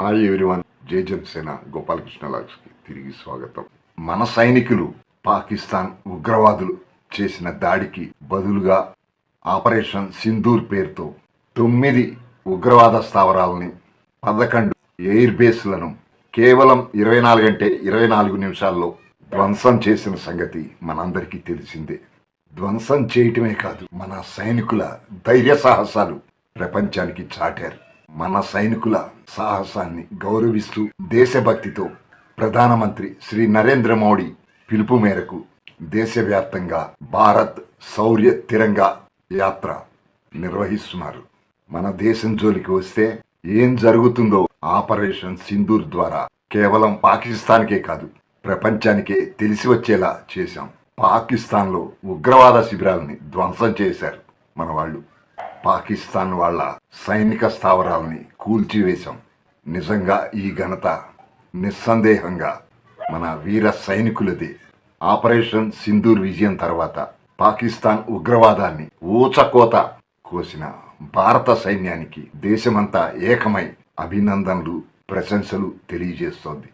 Hi everyone జై జనసేన గోపాలకృష్ణ లాక్స్కి తిరిగి స్వాగతం. మన సైనికులు పాకిస్తాన్ ఉగ్రవాదులు చేసిన దాడికి బదులుగా ఆపరేషన్ సింధూర్ పేరుతో తొమ్మిది ఉగ్రవాద స్థావరాలని పదకొండు ఎయిర్ బేస్లను కేవలం ఇరవై నాలుగు అంటే ఇరవై నాలుగు నిమిషాల్లో ధ్వంసం చేసిన సంగతి మనందరికీ తెలిసిందే. ధ్వంసం చేయటమే కాదు మన సైనికుల ధైర్య సాహసాలు ప్రపంచానికి చాటారు. మన సైనికుల సాహసాన్ని గౌరవిస్తూ దేశభక్తితో ప్రధానమంత్రి శ్రీ నరేంద్ర మోడీ పిలుపు మేరకు దేశవ్యాప్తంగా భారత్ శౌర్య తిరంగా యాత్ర నిర్వహిస్తున్నారు. మన దేశం జోలికి వస్తే ఏం జరుగుతుందో ఆపరేషన్ సింధూర్ ద్వారా కేవలం పాకిస్తాన్కే కాదు ప్రపంచానికే తెలిసి వచ్చేలా చేశాం. పాకిస్తాన్లో ఉగ్రవాద శిబిరాలని ధ్వంసం చేశారు మన వాళ్ళు. పాకిస్తాన్ వాళ్ళ సైనిక స్థావరాలని కూల్చివేశాం. నిజంగా ఈ ఘనత నిస్సందేహంగా మన వీర సైనికులది. ఆపరేషన్ సింధూర్ విజయం తర్వాత పాకిస్తాన్ ఉగ్రవాదాన్ని ఊచకోత కోసిన భారత సైన్యానికి దేశమంతా ఏకమై అభినందనలు ప్రశంసలు తెలియజేస్తోంది.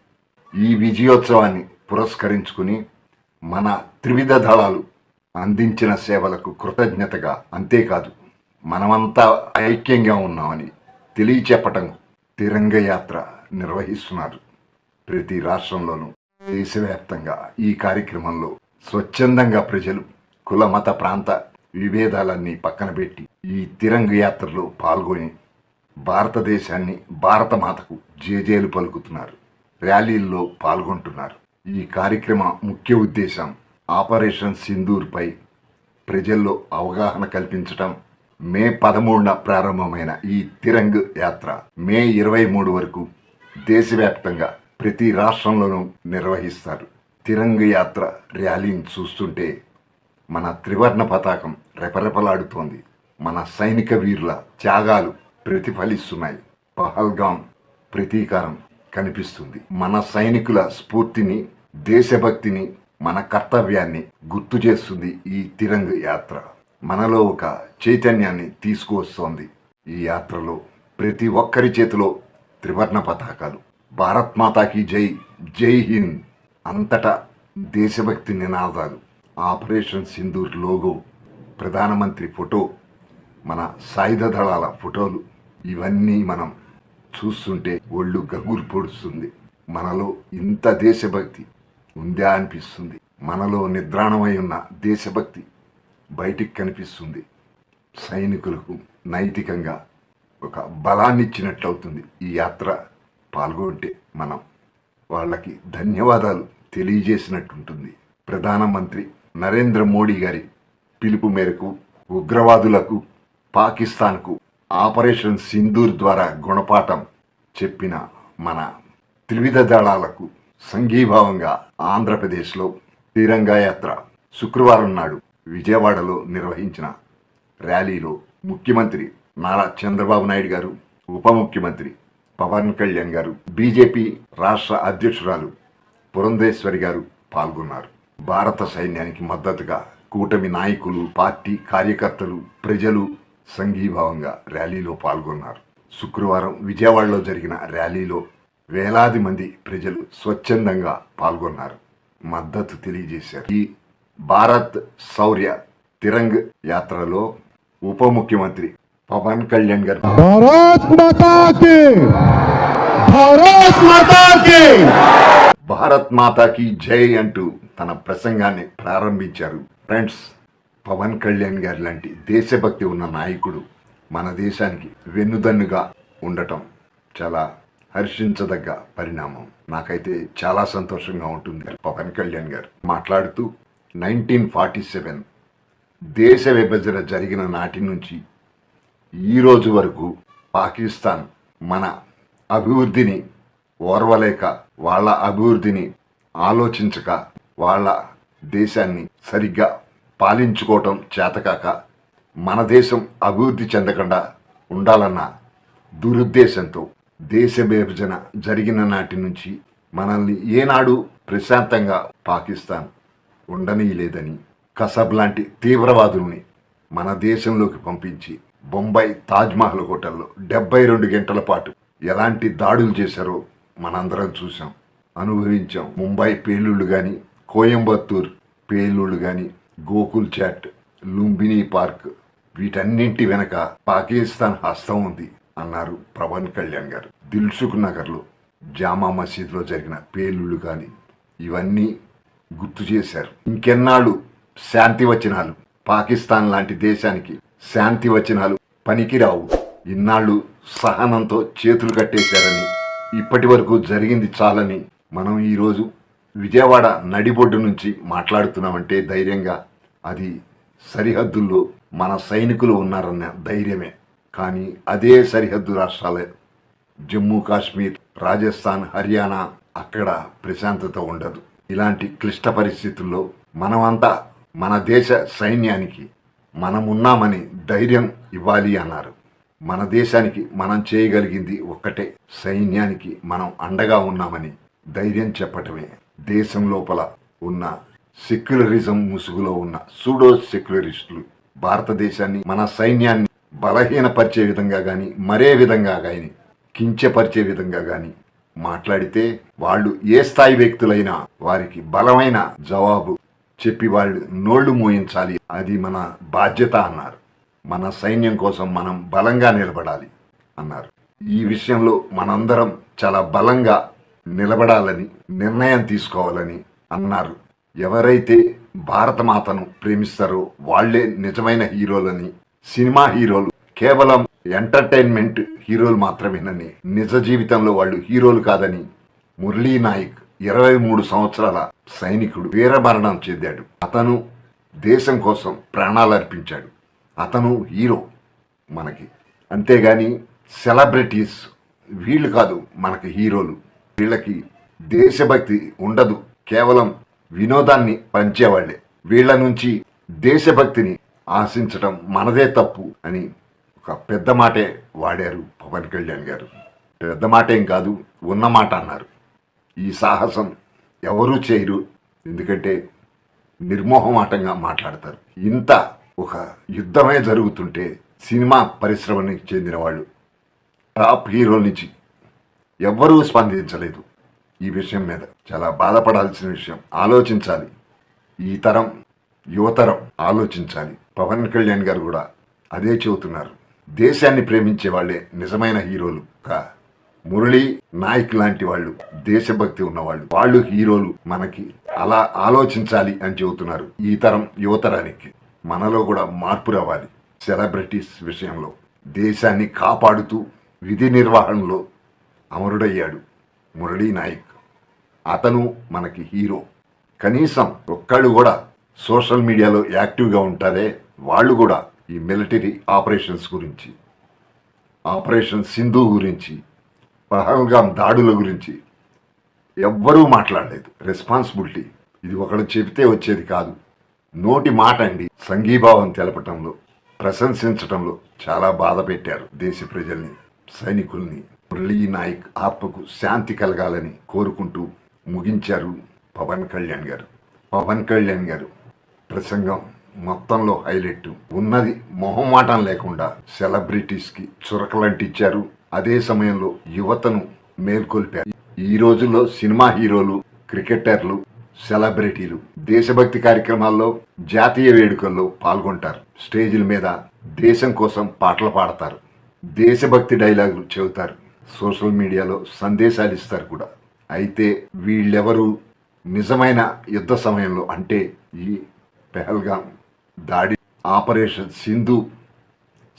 ఈ విజయోత్సవాన్ని పురస్కరించుకుని మన త్రివిధ దళాలు అందించిన సేవలకు కృతజ్ఞతగా అంతేకాదు మనమంతా ఐక్యంగా ఉన్నామని తెలియచెప్పటం తిరంగ యాత్ర నిర్వహిస్తున్నారు. ప్రతి రాష్ట్రంలోనూ దేశవ్యాప్తంగా ఈ కార్యక్రమంలో స్వచ్ఛందంగా ప్రజలు కుల మత ప్రాంత విభేదాలన్నీ పక్కన పెట్టి ఈ తిరంగ యాత్రలో పాల్గొని భారతదేశాన్ని భారత మాతకు జేజేలు పలుకుతున్నారు. ర్యాలీల్లో పాల్గొంటున్నారు. ఈ కార్యక్రమ ముఖ్య ఉద్దేశం ఆపరేషన్ సింధూర్పై ప్రజల్లో అవగాహన కల్పించటం మే పదమూడున ప్రారంభమైన ఈ తిరంగ్ యాత్ర మే ఇరవై మూడు వరకు దేశవ్యాప్తంగా ప్రతి రాష్ట్రంలోనూ నిర్వహిస్తారు. తిరంగ్ యాత్ర ర్యాలీని చూస్తుంటే మన త్రివర్ణ పతాకం రెపరెపలాడుతోంది. మన సైనిక వీరుల త్యాగాలు ప్రతిఫలిస్తున్నాయి. పహల్గాం ప్రతీకారం కనిపిస్తుంది. మన సైనికుల స్ఫూర్తిని దేశభక్తిని మన కర్తవ్యాన్ని గుర్తు చేస్తుంది ఈ తిరంగ్ యాత్ర. మనలో ఒక చైతన్యాన్ని తీసుకువస్తోంది ఈ యాత్రలో ప్రతి ఒక్కరి చేతిలో త్రివర్ణ పతాకాలు. భారత్ మాతాకి జై జై హింద్ అంతటా దేశభక్తి నినాదాలు. ఆపరేషన్ సింధూర్ లోగో ప్రధానమంత్రి ఫోటో మన సాయుధ దళాల ఫోటోలు ఇవన్నీ మనం చూస్తుంటే ఒళ్ళు గగురు పొడుస్తుంది. మనలో ఇంత దేశభక్తి ఉందా అనిపిస్తుంది. మనలో నిద్రాణమై ఉన్న దేశభక్తి బయటికి కనిపిస్తుంది. సైనికులకు నైతికంగా ఒక బలాన్ని ఇచ్చినట్లవుతుంది ఈ యాత్ర. పాల్గొంటే మనం వాళ్ళకి ధన్యవాదాలు తెలియజేసినట్టుంటుంది. ప్రధానమంత్రి నరేంద్ర మోడీ గారి పిలుపు మేరకు ఉగ్రవాదులకు పాకిస్తాన్కు ఆపరేషన్ సింధూర్ ద్వారా గుణపాఠం చెప్పిన మన త్రివిధ దళాలకు సంఘీభావంగా ఆంధ్రప్రదేశ్లో తిరంగా యాత్ర శుక్రవారం నాడు విజయవాడలో నిర్వహించిన ర్యాలీలో ముఖ్యమంత్రి నారా చంద్రబాబు నాయుడు గారు ఉప ముఖ్యమంత్రి పవన్ కళ్యాణ్ గారు బీజేపీ రాష్ట్ర అధ్యక్షురాలు పురంధేశ్వరి గారు పాల్గొన్నారు. భారత సైన్యానికి మద్దతుగా కూటమి నాయకులు పార్టీ కార్యకర్తలు ప్రజలు సంఘీభావంగా ర్యాలీలో పాల్గొన్నారు. శుక్రవారం విజయవాడలో జరిగిన ర్యాలీలో వేలాది మంది ప్రజలు స్వచ్ఛందంగా పాల్గొన్నారు. మద్దతు తెలియజేశారు. ఈ భారత్ శౌర్య తిరంగ్ యాత్రలో ఉప ముఖ్యమంత్రి పవన్ కళ్యాణ్ గారు. భారత్ మాతాకి! భారత్ మాతాకి! భారత్ మాతాకి జై అంటూ తన ప్రసంగాన్ని ప్రారంభించారు. ఫ్రెండ్స్ పవన్ కళ్యాణ్ గారి లాంటి దేశభక్తి ఉన్న నాయకుడు మన దేశానికి వెన్నుదన్నుగా ఉండటం చాలా హర్షించదగ్గ పరిణామం. నాకైతే చాలా సంతోషంగా ఉంటుంది. పవన్ కళ్యాణ్ గారు మాట్లాడుతూ నైన్టీన్ ఫార్టీ సెవెన్ దేశ విభజన జరిగిన నాటి నుంచి ఈ రోజు వరకు పాకిస్తాన్ మన అభివృద్ధిని ఓర్వలేక వాళ్ళ అభివృద్ధిని ఆలోచించక వాళ్ళ దేశాన్ని సరిగ్గా పాలించుకోవటం చేతకాక మన దేశం అభివృద్ధి చెందకుండా ఉండాలన్న దురుద్దేశంతో దేశ విభజన జరిగిన నాటి నుంచి మనల్ని ఏనాడు ప్రశాంతంగా పాకిస్తాన్ ఉండనీయలేదని కసబ్ లాంటి తీవ్రవాదుల్ని మన దేశంలోకి పంపించి బొంబాయి తాజ్మహల్ హోటల్లో డెబ్బై రెండు గంటల పాటు ఎలాంటి దాడులు చేశారో మనందరం చూసాం అనుభవించాం. ముంబై పేలుళ్ళు కానీ కోయంబత్తూర్ పేలుళ్ళు కానీ గోకుల్ చాట్ లుంబిని పార్క్ వీటన్నింటి వెనక పాకిస్తాన్ హస్తం ఉంది అన్నారు పవన్ కళ్యాణ్ గారు. దిల్సుఖ్ నగర్లో జామా మసీద్లో జరిగిన పేలుళ్ళు కానీ ఇవన్నీ గుర్తు చేశారు. ఇంకెన్నాళ్ళు శాంతి వచనాలు. పాకిస్తాన్ లాంటి దేశానికి శాంతి వచనాలు పనికిరావు. ఇన్నాళ్ళు సహనంతో చేతులు కట్టేశారని ఇప్పటి వరకు జరిగింది చాలని మనం ఈరోజు విజయవాడ నడిబొడ్డు నుంచి మాట్లాడుతున్నామంటే ధైర్యంగా అది సరిహద్దుల్లో మన సైనికులు ఉన్నారన్న ధైర్యమే. కానీ అదే సరిహద్దు రాష్ట్రాలే. జమ్మూ కాశ్మీర్ రాజస్థాన్ హర్యానా అక్కడ ప్రశాంతత ఉండదు. ఇలాంటి క్లిష్ట పరిస్థితుల్లో మనమంతా మన దేశ సైన్యానికి మనం ఉన్నామని ధైర్యం ఇవ్వాలి అన్నారు. మన దేశానికి మనం చేయగలిగింది ఒక్కటే సైన్యానికి మనం అండగా ఉన్నామని ధైర్యం చెప్పటమే. దేశం లోపల ఉన్న సెక్యులరిజం ముసుగులో ఉన్న సూడో సెక్యులరిస్టులు భారతదేశాన్ని మన సైన్యాన్ని బలహీనపరిచే విధంగా కానీ మరే విధంగా కానీ కించపరిచే విధంగా కానీ మాట్లాడితే వాళ్ళు ఏ స్థాయి వ్యక్తులైనా వారికి బలమైన జవాబు చెప్పి వాళ్ళు నోళ్ళు మోయించాలి. అది మన బాధ్యత అన్నారు. మన సైన్యం కోసం మనం బలంగా నిలబడాలి అన్నారు. ఈ విషయంలో మనందరం చాలా బలంగా నిలబడాలని నిర్ణయం తీసుకోవాలని అన్నారు. ఎవరైతే భారతమాతను ప్రేమిస్తారో వాళ్ళే నిజమైన హీరోలని సినిమా హీరోలు కేవలం ఎంటర్టైన్మెంట్ హీరోలు మాత్రమేనని నిజ జీవితంలో వాళ్ళు హీరోలు కాదని మురళీ నాయక్ ఇరవై మూడు సంవత్సరాల సైనికుడు వీరమరణం చెందాడు. అతను దేశం కోసం ప్రాణాలు అర్పించాడు. అతను హీరో మనకి. అంతేగాని సెలబ్రిటీస్ వీళ్ళు కాదు మనకి హీరోలు. వీళ్ళకి దేశభక్తి ఉండదు. కేవలం వినోదాన్ని పంచేవాళ్ళే వీళ్ళ నుంచి దేశభక్తిని ఆశించడం మనదే తప్పు అని ఒక పెద్ద మాటే వాడారు పవన్ కళ్యాణ్ గారు. పెద్ద మాట ఏం కాదు ఉన్న మాట అన్నారు. ఈ సాహసం ఎవరూ చేయరు ఎందుకంటే నిర్మోహమాటంగా మాట్లాడతారు. ఇంత ఒక యుద్ధమే జరుగుతుంటే సినిమా పరిశ్రమకి చెందిన వాళ్ళు టాప్ హీరో నుంచి ఎవ్వరూ స్పందించలేదు ఈ విషయం మీద. చాలా బాధపడాల్సిన విషయం ఆలోచించాలి. ఈ తరం యువతరం ఆలోచించాలి. పవన్ కళ్యాణ్ గారు కూడా అదే చెబుతున్నారు. దేశాన్ని ప్రేమించే వాళ్ళే నిజమైన హీరోలు కా మురళీ నాయక్ లాంటి వాళ్ళు దేశభక్తి ఉన్నవాళ్ళు. వాళ్ళు హీరోలు మనకి అలా ఆలోచించాలి అని చెబుతున్నారు ఈ తరం యువతరానికి. మనలో కూడా మార్పు రావాలి సెలబ్రిటీస్ విషయంలో. దేశాన్ని కాపాడుతూ విధి నిర్వహణలో అమరుడయ్యాడు మురళీ నాయక్. అతను మనకి హీరో. కనీసం ఒక్కళ్ళు కూడా సోషల్ మీడియాలో యాక్టివ్గా ఉంటారే వాళ్ళు కూడా. ఈ మిలిటరీ ఆపరేషన్స్ గురించి ఆపరేషన్ సింధు గురించి పహల్గాం దాడుల గురించి ఎవ్వరూ మాట్లాడలేదు. రెస్పాన్సిబిలిటీ ఇది ఒకడు చెబితే వచ్చేది కాదు. నోటి మాట అండి. సంఘీభావం తెలపటంలో ప్రశంసించటంలో చాలా బాధ పెట్టారు దేశ ప్రజల్ని సైనికుల్ని. మురళీ నాయక్ ఆత్మకు శాంతి కలగాలని కోరుకుంటూ ముగించారు పవన్ కళ్యాణ్ గారు. పవన్ కళ్యాణ్ గారు ప్రసంగం మొత్తంలో హైలైట్. ఉన్నది మొహమాటం లేకుండా సెలబ్రిటీస్కి చురకలంటిచ్చారు అదే సమయంలో యువతను మేల్కొల్పారు. ఈ రోజుల్లో సినిమా హీరోలు క్రికెటర్లు సెలబ్రిటీలు దేశభక్తి కార్యక్రమాల్లో జాతీయ వేడుకల్లో పాల్గొంటారు. స్టేజీల మీద దేశం కోసం పాటలు పాడతారు. దేశభక్తి డైలాగులు చెబుతారు. సోషల్ మీడియాలో సందేశాలు ఇస్తారు కూడా. అయితే వీళ్ళెవరు? నిజమైన యుద్ధ సమయంలో అంటే ఈ పెహల్గాం దాడి ఆపరేషన్ సింధు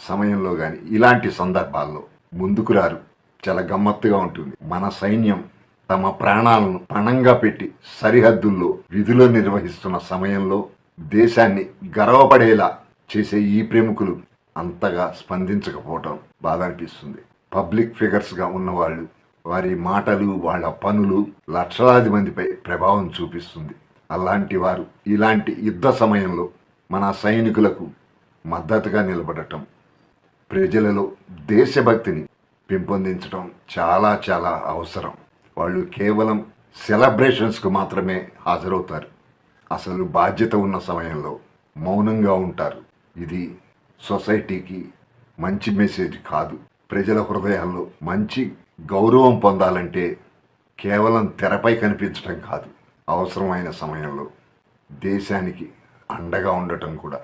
సమయంలో కానీ ఇలాంటి సందర్భాల్లో ముందుకు రారు. చాలా గమ్మత్తుగా ఉంటుంది. మన సైన్యం తమ ప్రాణాలను పణంగా పెట్టి సరిహద్దుల్లో విధులు నిర్వహిస్తున్న సమయంలో దేశాన్ని గర్వపడేలా చేసే ఈ ప్రముఖులు అంతగా స్పందించకపోవటం బాధ అనిపిస్తుంది. పబ్లిక్ ఫిగర్స్గా ఉన్నవాళ్ళు వారి మాటలు వాళ్ళ పనులు లక్షలాది మందిపై ప్రభావం చూపిస్తుంది. అలాంటి వారు ఇలాంటి యుద్ధ సమయంలో మన సైనికులకు మద్దతుగా నిలబడటం ప్రజలలో దేశభక్తిని పెంపొందించడం చాలా చాలా అవసరం. వాళ్ళు కేవలం సెలబ్రేషన్స్కు మాత్రమే హాజరవుతారు. అసలు బాధ్యత ఉన్న సమయంలో మౌనంగా ఉంటారు. ఇది సొసైటీకి మంచి మెసేజ్ కాదు. ప్రజల హృదయాల్లో మంచి గౌరవం పొందాలంటే కేవలం తెరపై కనిపించడం కాదు. అవసరమైన సమయంలో దేశానికి అండగా ఉండటం కూడా.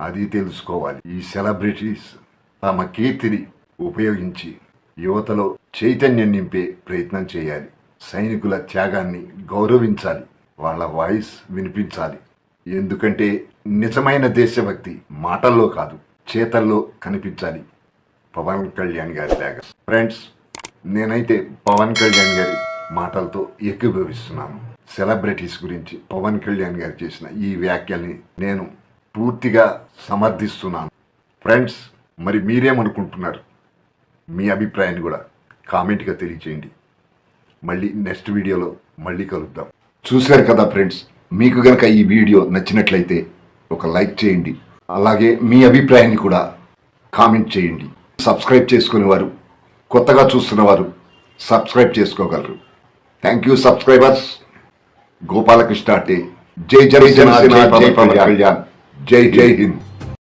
అది తెలుసుకోవాలి. ఈ సెలబ్రిటీస్ తమ కీర్తిని ఉపయోగించి యువతలో చైతన్యం నింపే ప్రయత్నం చేయాలి. సైనికుల త్యాగాన్ని గౌరవించాలి. వాళ్ళ వాయిస్ వినిపించాలి. ఎందుకంటే నిజమైన దేశభక్తి మాటల్లో కాదు చేతల్లో కనిపించాలి. పవన్ కళ్యాణ్ గారి లాగా ఫ్రెండ్స్ నేనైతే పవన్ కళ్యాణ్ గారి మాటలతో ఏకీభవిస్తున్నాను. సెలబ్రిటీస్ గురించి పవన్ కళ్యాణ్ గారు చేసిన ఈ వ్యాఖ్యల్ని నేను పూర్తిగా సమర్థిస్తున్నాను. ఫ్రెండ్స్ మరి మీరేమనుకుంటున్నారు? మీ అభిప్రాయాన్ని కూడా కామెంట్గా తెలియచేయండి. మళ్ళీ నెక్స్ట్ వీడియోలో మళ్ళీ కలుద్దాం. చూశారు కదా ఫ్రెండ్స్ మీకు గనక ఈ వీడియో నచ్చినట్లయితే ఒక లైక్ చేయండి. అలాగే మీ అభిప్రాయాన్ని కూడా కామెంట్ చేయండి. సబ్స్క్రైబ్ చేసుకునేవారు కొత్తగా చూస్తున్నవారు సబ్స్క్రైబ్ చేసుకోగలరు. Thank you subscribers. గోపాలకృష్ణ అంటే జై జై జనసేన జై పవన్ కళ్యాణ్ జై జై హింద్